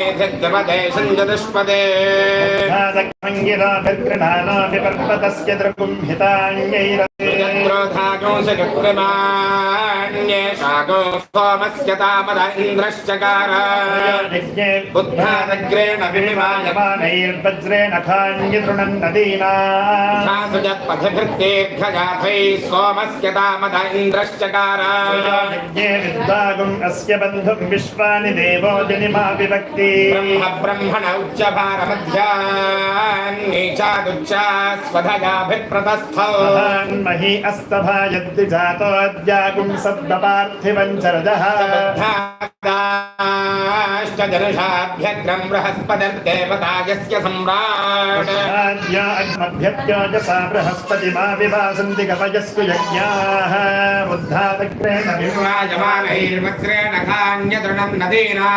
धिग्गपदे सञ्जदुष्पदे ङ्गिराभिर्गृणानाभिपर्वतस्य द्रगुंहिताङ्गैरते यत्रोधागोंसकृत्रिमाण्ये शागो सोमस्य तामद इन्द्रश्चकार बुद्धादग्रेण विनिमाय यमानैर्वज्रेण खान्यतृणन् सोमस्य तामद इन्द्रश्चकार विद्वागुम् अस्य बन्धुम् विश्वानि देवो जनिमा विभक्ति ब्रह्म ब्रह्मण मही अस्तभायद्विजातोऽद्यागुम् सद्मपार्थिवम् चरजः ष्टजनुषाभ्यग्रम् बृहस्पतिर्देवतायस्य सम्राट्। आद्या अग्मभ्यत्योजसा बृहस्पतिमा विभासन्ति। यज्ञाः बुद्धादग्रेण नदीना